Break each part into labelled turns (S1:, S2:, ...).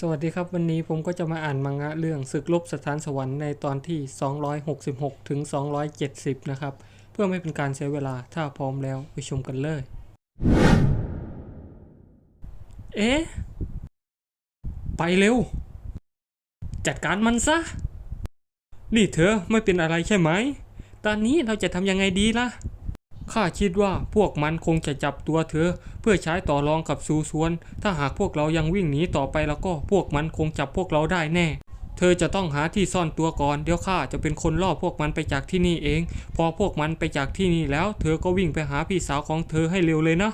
S1: สวัสดีครับวันนี้ผมก็จะมาอ่านมังงะเรื่องศึกลบสถานสวรรค์ในตอนที่ 266 ถึง 270 นะครับ เพื่อไม่เป็นการเสียเวลาถ้าพร้อมแล้วไปชมกันเลย เอ๊ะ ไปเร็ว จัดการมันซะ นี่เธอไม่เป็นอะไรใช่ไหม ตอนนี้เราจะทำยังไงดีล่ะ ข้าคิดว่าพวกมันคงจะจับตัวเธอ เพื่อใช้ต่อรองกับซูซวน ถ้าหากพวกเรายังวิ่งหนีต่อไปแล้วก็พวกมันคงจับพวกเราได้แน่ เธอจะต้องหาที่ซ่อนตัวก่อน เดี๋ยวข้าจะเป็นคนล่อพวกมันไปจากที่นี่เอง พอพวกมันไปจากที่นี่แล้ว เธอก็วิ่งไปหาพี่สาวของเธอให้เร็วเลยนะ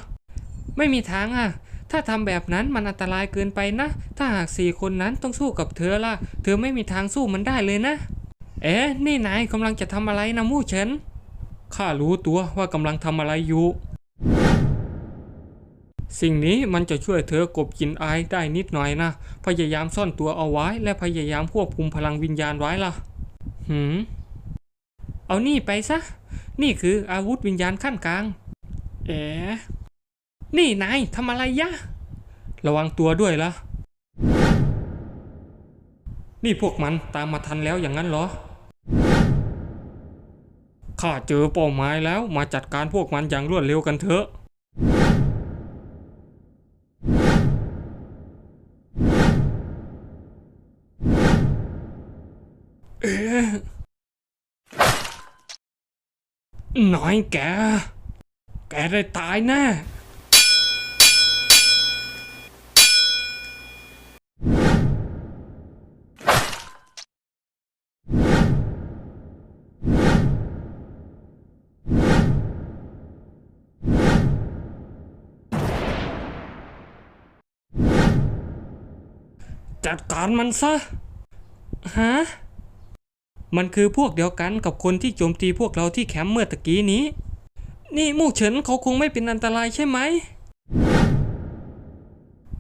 S1: ไม่มีทางอะ ถ้าทำแบบนั้นมันอันตรายเกินไปนะ ถ้าหากสี่คนนั้นต้องสู้กับเธอล่ะ เธอไม่มีทางสู้มันได้เลยนะ เอ๊ะนี่นายกำลังจะทำอะไรนะมู่เฉิน ข้ารู้ตัวว่ากำลังทำอะไรอยู่ สิ่งนี้มันจะช่วยเธอกบกินอายได้นิดหน่อยนะ พยายามซ่อนตัวเอาไว้ และพยายามควบคุมพลังวิญญาณไว้ล่ะ หืม เอานี่ไปซะ นี่คืออาวุธวิญญาณขั้นกลาง เอ๋นี่นายทำอะไรยะ ระวังตัวด้วยล่ะ นี่พวกมันตามมาทันแล้วอย่างนั้นเหรอ ข้าเจอเป้าหมายแล้วมาจัดการพวกมันอย่างรวดเร็วกันเถอะ เอ๊ะน้อยแก แกได้ตายแน่ จัดการมันซะ ฮะ มันคือพวกเดียวกันกับคนที่โจมตีพวกเราที่แคมป์เมื่อตะกี้นี้ นี่มู่เฉินเขาคงไม่เป็นอันตรายใช่ไหม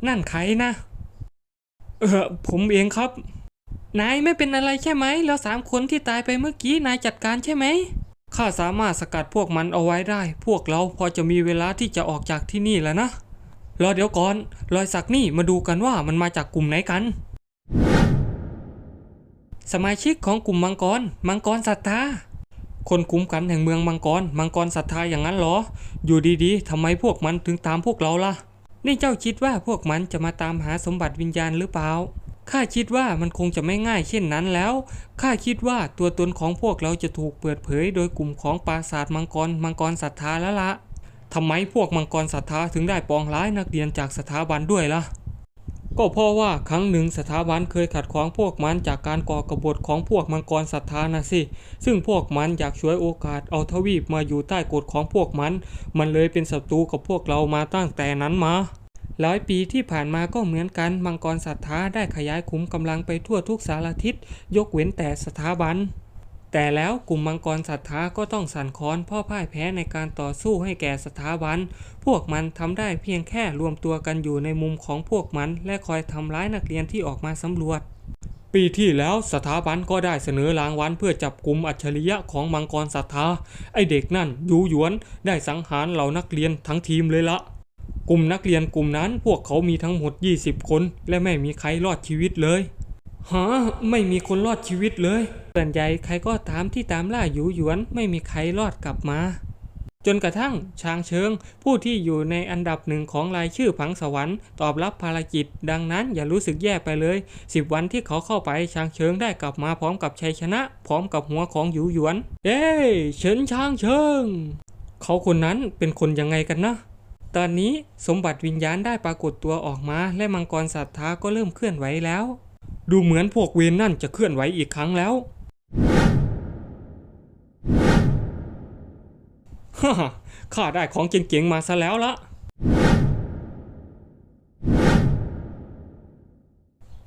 S1: นั่นใครนะ เออผมเองครับ นายไม่เป็นอะไรใช่ไหม แล้วสามคนที่ตายไปเมื่อกี้นายจัดการใช่ไหมข้าสามารถสกัดพวกมันเอาไว้ได้ พวกเราพอจะมีเวลาที่จะออกจากที่นี่แล้วนะ รอเดี๋ยวก่อน รอยสักนี่มาดูกันว่ามันมาจากกลุ่มไหนกัน สมาชิกของกลุ่มมังกร มังกรศรัทธา คนคุ้มกันแห่งเมืองมังกร มังกรศรัทธาอย่างนั้นเหรอ อยู่ดีๆทำไมพวกมันถึงตามพวกเราล่ะ นี่เจ้าคิดว่าพวกมันจะมาตามหาสมบัติวิญญาณหรือเปล่าข้าคิดว่ามันคงจะไม่ง่ายเช่นนั้นแล้ว ข้าคิดว่าตัวตนของพวกเราจะถูกเปิดเผยโดยกลุ่มของปราสาทมังกร มังกรศรัทธาแล้วละ ทำไมพวกมังกรศรัทธาถึงได้ปองร้ายนักเรียนจากสถาบันด้วยล่ะ ก็เพราะว่าครั้งหนึ่งสถาบันเคยขัดขวางพวกมันจากการก่อกบฏของพวกมังกรศรัทธานะสิ ซึ่งพวกมันอยากช่วยโอกาสเอาทวีปมาอยู่ใต้กฎของพวกมัน มันเลยเป็นศัตรูกับพวกเรามาตั้งแต่นั้นมาหลายปีที่ผ่านมาก็เหมือนกันมังกรศรัทธาได้ขยายขุมกำลังไปทั่วทุกสารทิศยกเว้นแต่สถาบัน แต่แล้วกลุ่มมังกรศรัทธาก็ต้องสั่นคลอนพ่อพ่ายแพ้ในการต่อสู้ให้แก่สถาบัน พวกมันทำได้เพียงแค่รวมตัวกันอยู่ในมุมของพวกมัน และคอยทำร้ายนักเรียนที่ออกมาสำรวจ ปีที่แล้วสถาบันก็ได้เสนอรางวัลเพื่อจับกลุ่มอัจฉริยะของมังกรศรัทธา ไอเด็กนั่นยูหยวน ได้สังหารเหล่านักเรียนทั้งทีมเลยละกลุ่มนักเรียนกลุ่มนั้นพวกเขามีทั้งหมด 20 คน และไม่มีใครรอดชีวิตเลย ฮะไม่มีคนรอดชีวิตเลยส่วนใหญ่ใครก็ตามที่ตามล่าหยูหยวนไม่มีใครรอดกลับมา จนกระทั่งชางเชิง ผู้ที่อยู่ในอันดับหนึ่งของรายชื่อผังสวรรค์ตอบรับภารกิจ ดังนั้นอย่ารู้สึกแย่ไปเลย 10 วันที่เขาเข้าไปชางเชิงได้กลับมาพร้อมกับชัยชนะ พร้อมกับหัวของหยูหยวนเย้เฉินชางเชิง เขาคนนั้นเป็นคนยังไงกันนะตอนนี้สมบัติวิญญาณได้ปรากฏตัวออกมา และมังกรศรัทธาก็เริ่มเคลื่อนไหวแล้ว ดูเหมือนพวกเวนนั่นจะเคลื่อนไหวอีกครั้งแล้วฮ่าข้าได้ของเจ๋งๆมาซะแล้วละ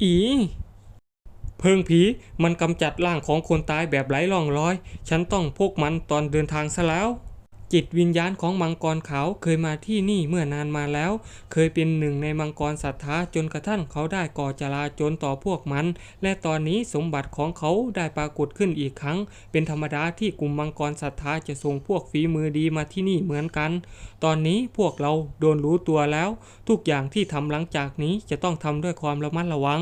S1: อีเพิงผีมันกำจัดร่างของคนตายแบบไร้ร่องรอย ฉันต้องพกมันตอนเดินทางซะแล้ว จิตวิญญาณของมังกรขาวเคยมาที่นี่เมื่อนานมาแล้ว เคยเป็นหนึ่งในมังกรศรัทธาจนกระทั่งเขาได้ก่อจลาจลต่อพวกมัน และตอนนี้สมบัติของเขาได้ปรากฏขึ้นอีกครั้ง เป็นธรรมดาที่กลุ่มมังกรศรัทธาจะส่งพวกฝีมือดีมาที่นี่เหมือนกัน ตอนนี้พวกเราโดนรู้ตัวแล้ว ทุกอย่างที่ทำหลังจากนี้จะต้องทำด้วยความระมัดระวัง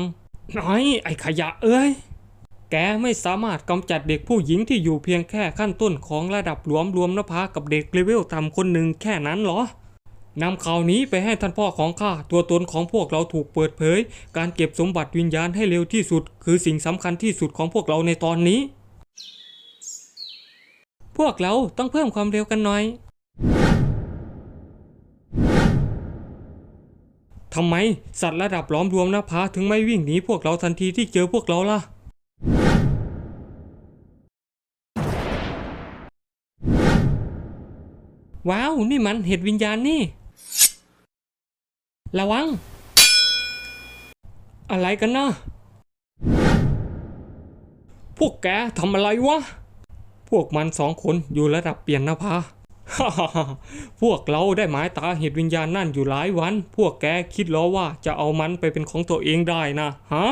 S1: น้อยไอ้ขยะเอ้ย แกไม่สามารถกำจัดเด็กผู้หญิงที่อยู่เพียงแค่ขั้นต้นของระดับหลวมรวมนภากับเด็กเลเวลต่ำคนหนึ่งแค่นั้นหรอนำข่าวนี้ไปให้ท่านพ่อของข้า ตัวตนของพวกเราถูกเปิดเผย การเก็บสมบัติวิญญาณให้เร็วที่สุด คือสิ่งสำคัญที่สุดของพวกเราในตอนนี้ พวกเราต้องเพิ่มความเร็วกันหน่อยทำไม สัตว์ระดับล้อมรวมนภาถึงไม่วิ่งหนีพวกเราทันทีที่เจอพวกเราล่ะ ว้าว นี่มันเห็ดวิญญาณนี่ ระวัง อะไรกันนะพวกแกทำอะไรวะ พวกมันสองคนอยู่ระดับเปลี่ยนนภาพวกเราได้หมายตาเห็ดวิญญาณนั่นอยู่หลายวัน พวกแกคิดเหรอว่าจะเอามันไปเป็นของตัวเองได้นะ ฮะ